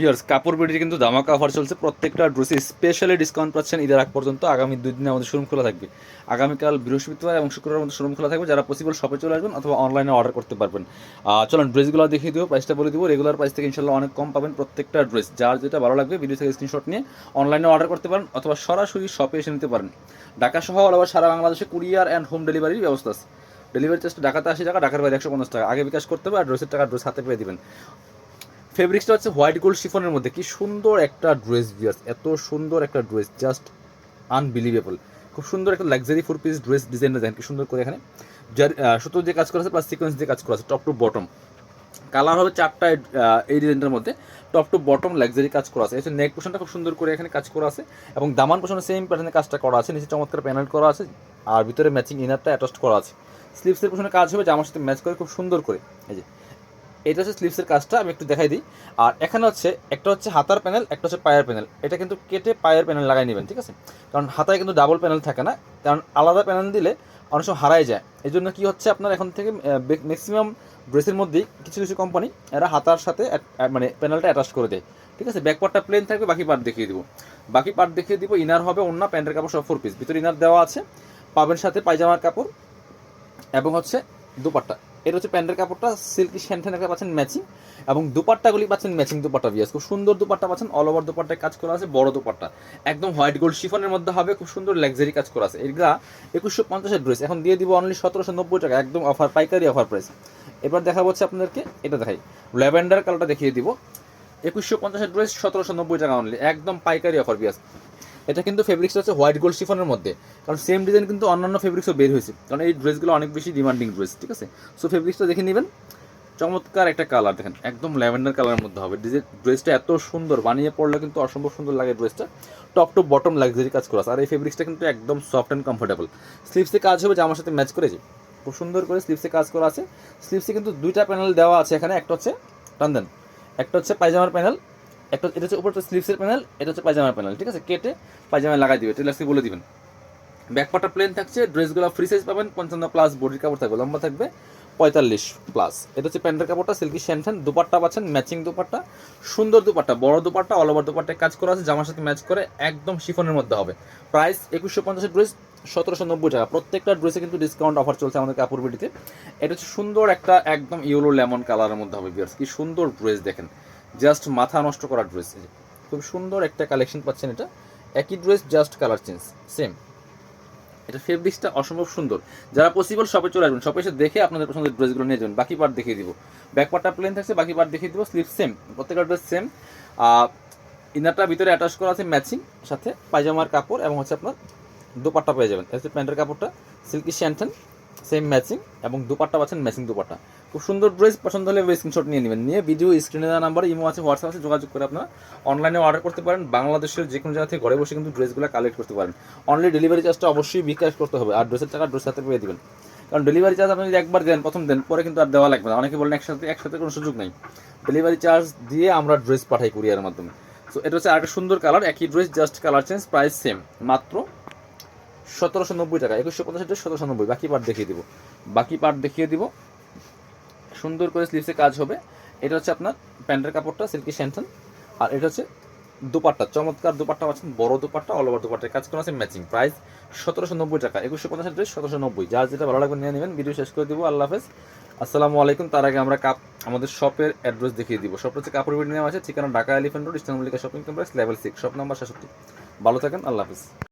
Viewers কাপড় বিডির কিন্তু ধামাকা অফার চলছে। প্রত্যেকটা ড্রেসে স্পেশালি ডিসকাউন্ট পাচ্ছেন ঈদের আগ পর্যন্ত। আগামী দুই দিনে আমাদের শোরুম খোলা থাকবে। আগামীকাল বৃহস্পতিবার এবং শুক্রবার মধ্যে শোরুম খোলা থাকবে। যারা পসিবল শপে চলে আসবেন অথবা অনলাইনে অর্ডার করতে পারবেন। চলুন, ড্রেসগুলো দেখিয়ে দেবো প্রাইসটা বলে দিব। রেগুলার প্রাইস থেকে ইনশাল্লাহ অনেক কম পাবেন প্রত্যেকটা ড্রেস। যার যেটা ভালো লাগবে ভিডিও থেকে স্ক্রিনশট নিয়ে অনলাইনে অর্ডার করতে পারেন অথবা সরাসরি শপে এসে নিতে পারেন। ঢাকা সহ ওভার সারা বাংলাদেশে কুরিয়ার অ্যান্ড হোম ডেলিভারির ব্যবস্থা আছে। ডেলিভারি চার্জটা ঢাকাতে আশি টাকা, ঢাকার বাইরে একশো পঞ্চাশ টাকা। আগে বিকাশ করতে হবে আর ড্রেসের টাকা ড্রেস হাতে পেয়ে দিবেন। ফেব্রিক্সটা হচ্ছে হোয়াইট গোল্ড শিফনের মধ্যে। কি সুন্দর একটা ড্রেস বিয়ার্স, এত সুন্দর একটা ড্রেস, জাস্ট আনবিলিভেবল। খুব সুন্দর একটা লাক্সারি ফোর পিস ড্রেস ডিজাইনটা দেখেন, কি সুন্দর করে এখানে। যার সুতো দিয়ে কাজ করা আছে প্লাস সিকোয়েন্স দিয়ে কাজ করা আছে টপ টু বটম কালার হবে চারটা এই ডিজাইনটার মধ্যে। টপ টু বটম লাক্সারি কাজ করা আছে। এসে নেক পোশনটা খুব সুন্দর করে এখানে কাজ করা আছে। এবং দামান পোশনে সেম প্যাটার্নে কাজটা করা আছে। নিচে চমৎকার প্যানেল করা আছে। আর ভিতরে ম্যাচিং ইনারটা অ্যাটাচ করা আছে। স্লিভসের পোশনে কাজ হবে, জামার সাথে ম্যাচ করে, খুব সুন্দর করে। এই যে এটা হচ্ছে স্লিভসের কাজটা, আমি একটু দেখাই দিই। আর এখানে হচ্ছে, একটা হচ্ছে হাতার প্যানেল একটা হচ্ছে পায়ের প্যানেল এটা কিন্তু কেটে পায়ের প্যানেল লাগাই নেবেন, ঠিক আছে? কারণ হাতায় কিন্তু ডাবল প্যানেল থাকে না, কারণ আলাদা প্যানেল দিলে অনেক সময় হারাই যায়। এই জন্য কী হচ্ছে আপনার এখন থেকে ম্যাক্সিমাম ড্রেসের মধ্যেই কিছু কিছু কোম্পানি এরা হাতার সাথে মানে প্যানেলটা অ্যাটাচ করে দেয়। ঠিক আছে? ব্যাক প্লেন থাকবে, বাকি পার্ট দেখিয়ে দিব। বাকি পার্ট দেখিয়ে দিব ইনার হবে অন্য প্যান্টের কাপড় সব ফোর পিস ভিতরে ইনার দেওয়া আছে, পাবেন সাথে পায়জামার কাপড় এবং হচ্ছে দুপাট্টা। এটা হচ্ছে প্যান্টের কাপড়টা সিল্কি শ্যান্টেন একটা পাচ্ছেন ম্যাচিং এবং দুপাট্টাগুলি পাচ্ছেন ম্যাচিং দুপাট্টা বিয়াস খুব সুন্দর দুপাট্টা পাচ্ছেন অল ওভার দুপাট্টায় কাজ করা আছে, বড় দুপাট্টা। একদম হোয়াইট গোল্ড শিফনের মধ্যে হবে, খুব সুন্দর লাক্সারি কাজ করা আছে। এগুলা একুশশো পঞ্চাশের ড্রেস এখন দিয়ে দিব অনলি সতেরোশো নব্বই টাকা, একদম অফার পাইকারি অফার প্রাইস এবার দেখা হচ্ছে আপনাদেরকে, এটা দেখাই ল্যাভেন্ডার কালারটা দেখিয়ে দিব। একুশশো পঞ্চাশের ড্রেস সতেরোশো নব্বই টাকা অনলি একদম পাইকারি অফার বিয়াস এটা কিন্তু ফেব্রিক্সটা হচ্ছে হোয়াইট গোল্ড শিফনের মধ্যে। কারণ সেম ডিজাইন কিন্তু অন্যান্য ফেব্রিক্সও বের হয়েছে। কারণ এই ড্রেসগুলো অনেক বেশি ডিমান্ডিং ড্রেস ঠিক আছে? সো ফেব্রিক্সটা দেখে নেবেন। চমৎকার একটা কালার দেখেন, একদম ল্যাভেন্ডার কালারের মধ্যে হবে। ডিজাইন ড্রেসটা এত সুন্দর, বানিয়ে পড়লে কিন্তু অসম্ভব সুন্দর লাগে ড্রেসটা টপ টু বটম লাক্সারি কাজ করা আর এই ফেব্রিক্সটা কিন্তু একদম সফট অ্যান্ড কমফোর্টেবল স্লিভসে কাজ হবে, যে আমার সাথে ম্যাচ করেছে খুব সুন্দর করে স্লিভসে কাজ করা আছে। স্লিভসে কিন্তু দুইটা প্যানেল দেওয়া আছে এখানে। একটা হচ্ছে, টান দেন, একটা হচ্ছে পায়জামার প্যানেল একটা, এটা হচ্ছে উপরটা স্লিভসের প্যানেল এটা হচ্ছে পায়জামার প্যানেল ঠিক আছে? কেটে পায়জামায় লাগাই দিবে টেলার্সকে বলে দিবেন। ব্যাকপাটা প্লেন থাকছে, ড্রেসগুলো ফ্রি সাইজ পাবেন, পঞ্চান্ন প্লাস বডির কাপড় থাকবে, লম্বা থাকবে পঁয়তাল্লিশ প্লাস এটা হচ্ছে প্যান্টের কাপড়টা সিল্কি শ্যানঠান দুপাট্টা পাচ্ছেন ম্যাচিং দুপাট্টা, সুন্দর দুপাট্টা, বড় দুপাট্টা অল ওভার দুপাট্টায় কাজ করা আছে, জামার সাথে ম্যাচ করে একদম শিফনের মধ্যে হবে। প্রাইস একুশশো পঞ্চাশের ড্রেস সতেরোশো নব্বই টাকা। প্রত্যেকটা ড্রেসে কিন্তু ডিসকাউন্ট অফার চলছে আমাদের কাপড় বিটিতে। এটা হচ্ছে সুন্দর একটা একদম ইয়েলো লেমন কালারের মধ্যে হবে বিয়ার্স কি সুন্দর ড্রেস দেখেন। জাস্ট মাথা নষ্ট করা ড্রেস খুব সুন্দর একটা কালেকশন পাচ্ছেন এটা। একই dress just colour change same এটা ফেব্রিক্সটা অসম্ভব সুন্দর। যারা পসিবল শপে চলে আসবেন শপে এসে দেখে আপনাদের পছন্দের ড্রেসগুলো নিয়ে যাবেন। বাকি পার্ট দেখিয়ে দিব। ব্যাক পার্টটা প্লেন থাকছে, বাকি পার্ট দেখিয়ে দিব স্লিপ সেম প্রত্যেকটা ড্রেস সেম ইনারটা ভিতরে অ্যাটাচ করা আছে ম্যাচিং সাথে পায়জামার কাপড় এবং হচ্ছে আপনার দুপাট্টা পেয়ে যাবেন। প্যান্টের কাপড়টা সিল্কি শ্যান্টেন সেম ম্যাচিং এবং দুপাট্টা পাচ্ছেন ম্যাচিং দুপাট্টা। খুব সুন্দর ড্রেস, পছন্দ হলে স্ক্রিনশট নিয়ে নেবেন। নিয়ে ভিডিও স্ক্রিনে দেওয়া নাম্বার ইমো আছে হোয়াটসঅ্যাপ আছে, যোগাযোগ করে আপনারা অনলাইনে অর্ডার করতে পারেন। বাংলাদেশের যে কোনো জায়গা থেকে ঘরে বসে কিন্তু ড্রেসগুলো কালেক্ট করতে পারেন। অনলি ডেলিভারি চার্জটা অবশ্যই বিকাশ করতে হবে। আর ড্রেসের টাকা ড্রেস হাতে পেয়ে দেবেন। কারণ ডেলিভারি চার্জ আপনি যদি একবার দেন, প্রথম দেন, পরে কিন্তু আর দেওয়া লাগবে না। অনেকে বলেন একসাথে একসাথে কোনো সুযোগ নেই। ডেলিভারি চার্জ দিয়ে আমরা ড্রেস পাঠাই কুরিয়ারের মাধ্যমে। সো এটা হচ্ছে আরেকটা সুন্দর কালার একই dress just colour change price same মাত্র সতেরোশো নব্বই টাকা, একুশশো পঞ্চাশ সতেরোশো নব্বই। বাকি পার্ট দেখিয়ে দিব। বাকি পার্ট দেখিয়ে দিব। সুন্দর করে স্লিভসে কাজ হবে। এটা হচ্ছে আপনার প্যান্টের কাপড়টা সিল্কি শ্যান্টন আর এটা হচ্ছে দুপাট্টা, চমৎকার দুপাট্টা পাচ্ছেন, বড় দুপাট্টা অল ওভার দুপাট্টায় কাজ করা আছে ম্যাচিং প্রাইস সতেরোশো নব্বই টাকা, একুশশো পঞ্চাশ ড্রেস সতেরোশো নব্বই। যার যেটা ভালো লাগবে নিয়ে নেবেন। ভিডিও শেষ করে দিব। আল্লাহ হাফেজ। আসসালামু আলাইকুম। তার আগে আমরা কাপ আমাদের শপের অ্যাড্রেস দেখিয়ে দিব। শপটা হচ্ছে কাপড় বিল্ডিং আছে। ঠিকানা Dhaka Elephant Road Eastern Mallika Shopping Complex level six shop number সাতষট্টি ভালো থাকেন। আল্লাহ হাফেজ।